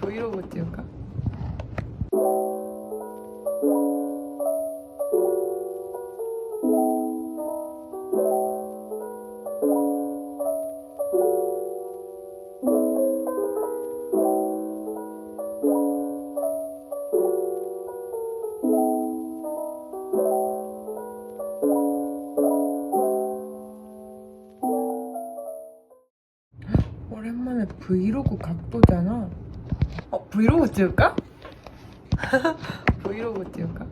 브이로그 찍을까? 브이로그 각도잖아. 어, 브이로그 찍을까? 브이로그 찍을까?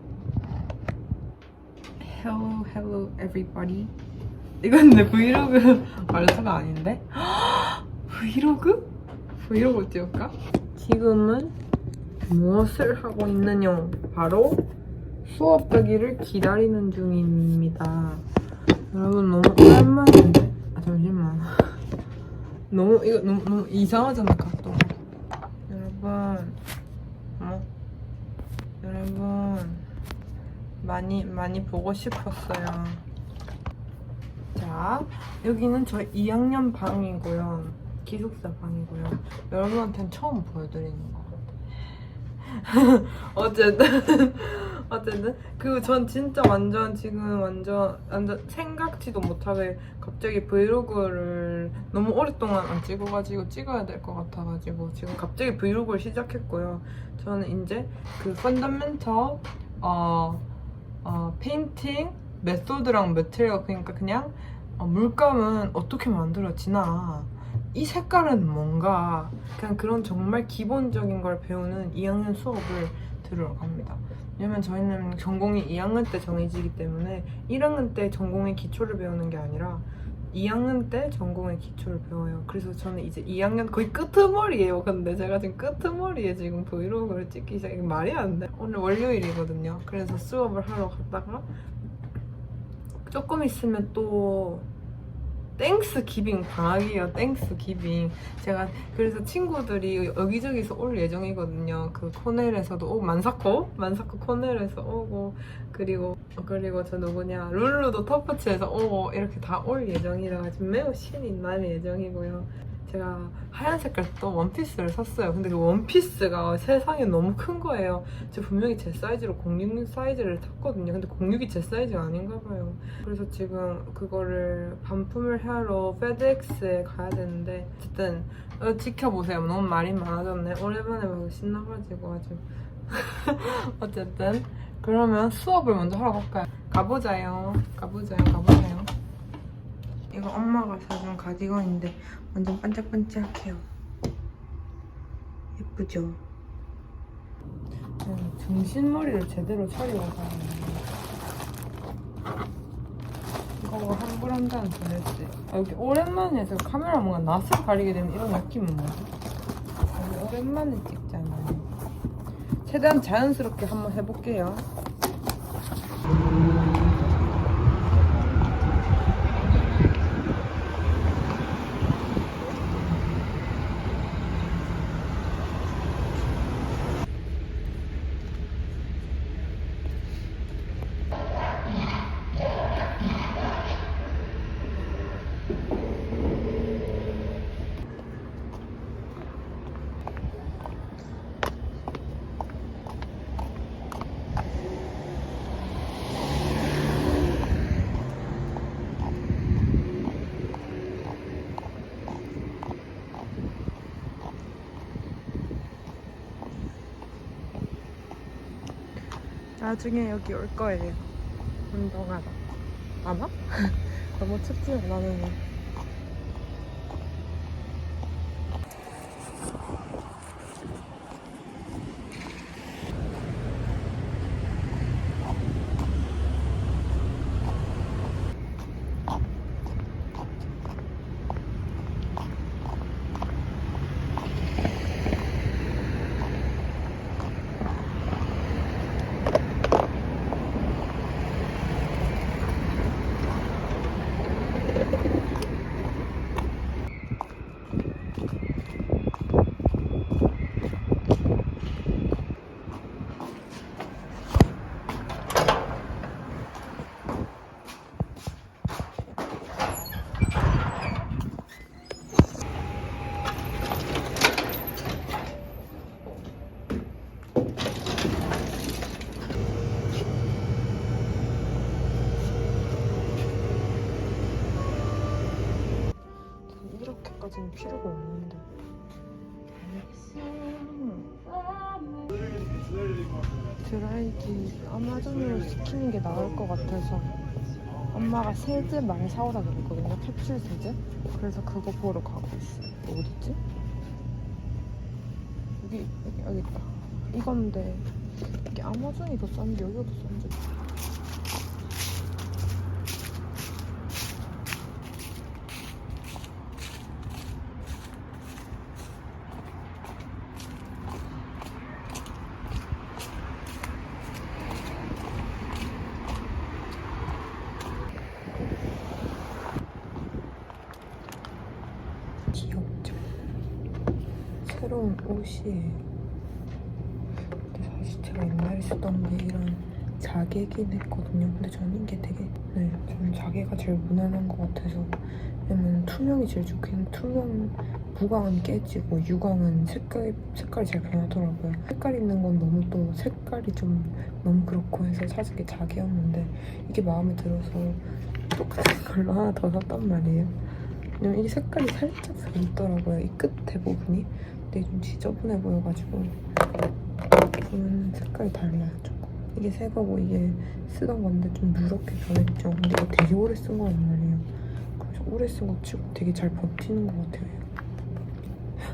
Hello, hello, everybody. 이건 내 브이로그 말투가 아닌데? 브이로그? 브이로그 찍을까? 지금은 무엇을 하고 있느냐? 바로 수업 가기를 기다리는 중입니다. 여러분 너무 오랜만인데? 아 잠시만. 너무 이거 너무, 너무 이상하잖아 각도. 여러분, 어? 여러분 많이 많이 보고 싶었어요. 자 여기는 저희 2학년 방이고요, 기숙사 방이고요. 여러분한테는 처음 보여드리는 거. 어쨌든 어쨌든 그리고 전 진짜 완전 지금 완전 완전 생각지도 못하게 갑자기 브이로그를 너무 오랫동안 안 찍어가지고 찍어야 될 것 같아가지고 지금 갑자기 브이로그를 시작했고요. 저는 이제 그 펀더멘털 어, 어 페인팅 메소드랑 매트리얼 그러니까 그냥 어, 물감은 어떻게 만들어지나 이 색깔은 뭔가 그냥 그런 정말 기본적인 걸 배우는 2학년 수업을 들으러 갑니다. 왜냐면 저희는 전공이 2학년 때 정해지기 때문에 1학년 때 전공의 기초를 배우는 게 아니라 2학년 때 전공의 기초를 배워요. 그래서 저는 이제 2학년 거의 끄트머리예요. 근데 제가 지금 끄트머리에 지금 브이로그를 찍기 시작. 이게 말이 안 돼. 오늘 월요일이거든요. 그래서 수업을 하러 갔다가 조금 있으면 또 땡스 기빙 방학이에요. 땡스 기빙. 제가 그래서 친구들이 여기저기서 올 예정이거든요. 그 코넬에서도 오고 만사코 만사코 코넬에서 오고 그리고 그리고 저 누구냐 룰루도 터프츠에서 오고 이렇게 다 올 예정이라 매우 신이 날 예정이고요. 제가 하얀 색깔 또 원피스를 샀어요. 근데 그 원피스가 세상에 너무 큰 거예요. 저 분명히 제 사이즈로 06 사이즈를 탔거든요. 근데 06이 제 사이즈가 아닌가 봐요. 그래서 지금 그거를 반품을 하러 페드엑스에 가야 되는데 어쨌든 어, 지켜보세요. 너무 말이 많아졌네. 오랜만에 보고 신나가지고 아주 어쨌든 그러면 수업을 먼저 하러 갈까요? 가보자요. 가보자요. 가보자요. 이거 엄마가 사준 가디건인데 완전 반짝반짝해요. 예쁘죠? 음, 정신머리를 제대로 차리고 가야 이거 환불 소리 했지. 아, 여기 오랜만에 저 카메라 뭔가 낯을 가리게 되는 이런 느낌은 뭐지? 여기 오랜만에 찍잖아요. 최대한 자연스럽게 한번 해볼게요. 나중에 여기 올 거예요. 운동하러. 아마? 너무 춥지는 필요가 없는데. 드라이기 아마존으로 시키는 게 나을 것 같아서 엄마가 세제 많이 사오라 그랬거든요. 캡슐 세제. 그래서 그거 보러 가고 있어요. 어딨지? 여기, 여기, 여기 있다. 이건데 이게 아마존이 더 싼지 여기가 더 싼지. 새로운 옷이에요. 근데 사실 제가 옛날에 쓰던 게 이런 자개긴 했거든요. 근데 저는 이게 되게 네, 저는 자개가 제일 무난한 것 같아서 왜냐면 투명이 제일 좋긴 투명 무광은 깨지고 유광은 색깔 색깔이 잘 변하더라고요. 색깔 있는 건 너무 또 색깔이 좀 너무 그렇고 해서 사실 게 자개였는데 이게 마음에 들어서 똑같은 걸로 하나 더 샀단 말이에요. 왜냐면 이게 색깔이 살짝 있더라고요. 이 끝에 부분이. 근데 좀 지저분해 보여가지고 보면 색깔이 달라요 조금. 이게 새 거고 이게 쓰던 건데 좀 누렇게 변했죠. 근데 이거 되게 오래 쓴 거란 말이에요. 그래서 오래 쓴 거 치고 되게 잘 버티는 것 같아요.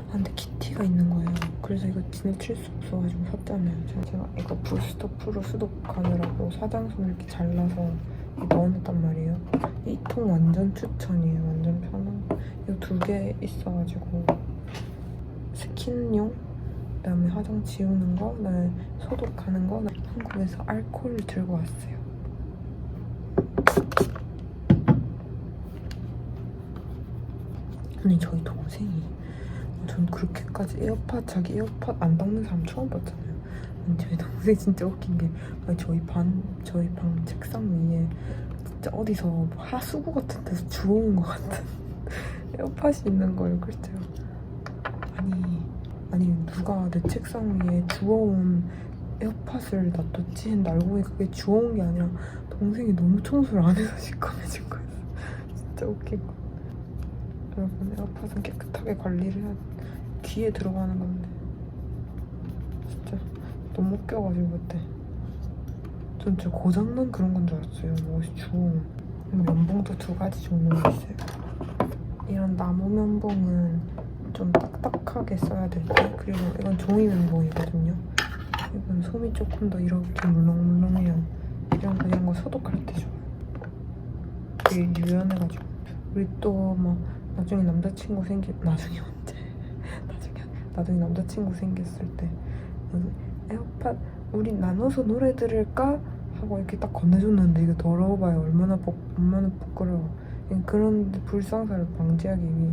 아 근데 키티가 있는 거예요. 그래서 이거 지나칠 수 없어가지고 샀잖아요. 제가, 이거 부스터 프로 수독하느라고 사장손 이렇게 잘라서 넣어놨단 말이에요. 이 통 완전 추천이에요. 완전 편한 거. 이거 두 개 있어가지고 스킨용 그다음에 화장 지우는 거, 그다음에 소독하는 거. 한국에서 알코올 들고 왔어요. 아니 저희 동생이 전 그렇게까지 에어팟 자기 에어팟 안 닦는 사람 처음 봤잖아요. 아니 저희 동생 진짜 웃긴 게 저희 반 저희 방 책상 위에 진짜 어디서 하수구 같은 데서 주워온 것 같은 에어팟이 있는 거예요. 그렇죠? 아니 아니 누가 내 책상 위에 주워온 에어팟을 놔뒀지 했는데 알고 보니 그게 주워온 게 아니라 동생이 너무 청소를 안 해서 시커매진 거였어. 진짜 거. 여러분 에어팟은 깨끗하게 관리를 해야 귀에 들어가는 건데 진짜 너무 웃겨가지고 그때 전 진짜 고장난 그런 건 줄 알았어요 뭐시 주워 면봉도 두 가지 종류가 있어요 이런 나무 면봉은 좀 딱딱하게 써야 될 때 그리고 이건 종이 면봉이거든요. 이건 솜이 조금 더 이렇게 물렁물렁해요. 이런 거 이런 거 소독할 때 좋아요. 되게 유연해가지고. 우리 또 막 나중에 남자친구 생기 나중에 언제? 나중에 나중에 남자친구 생겼을 때. 에어팟 우리 나눠서 노래 들을까? 하고 이렇게 딱 건네줬는데 이거 더러워봐요. 얼마나 복 얼마나 부끄러워 그런 불상사를 방지하기 위해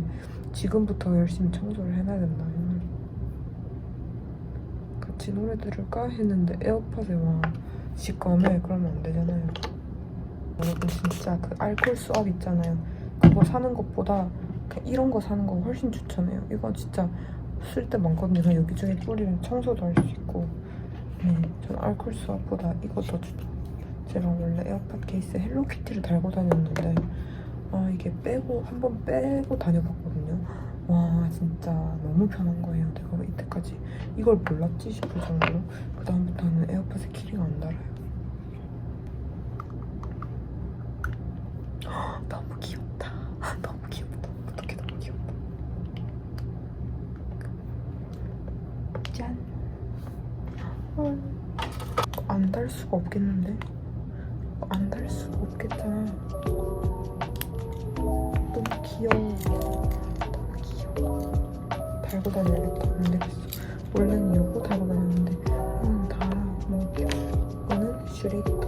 지금부터 열심히 청소를 해놔야 된다 옛날에. 같이 노래 들을까 했는데 에어팟에 와 시꺼매 그러면 안 되잖아요 여러분 진짜 그 알콜 수압 있잖아요 그거 사는 것보다 이런 거 사는 거 훨씬 추천해요. 이거 진짜 쓸때 많거든요. 여기저기 뿌리면 청소도 할 수 있고. 네, 전 알콜 수압보다 이거 더 추천. 제가 원래 에어팟 케이스에 헬로키티를 달고 다녔는데 아 이게 빼고 한 번 빼고 다녀봤거든요. 와 진짜 너무 편한 거예요. 내가 왜 이때까지 이걸 몰랐지 싶을 정도로 그 다음부터는 에어팟에 키링 안 달아요. 너무 귀엽다. 너무 귀엽다. 어떻게 너무 귀엽다. 짠. 안 달 수가 없겠는데? 안 달 수가 없겠잖아. 너무 귀여워. 너무 귀여워. 달고 다녀야겠다. 안 되겠어. 원래는 이거 달고 다녔는데, 이건 다, 뭐, 이거는 슈레이크.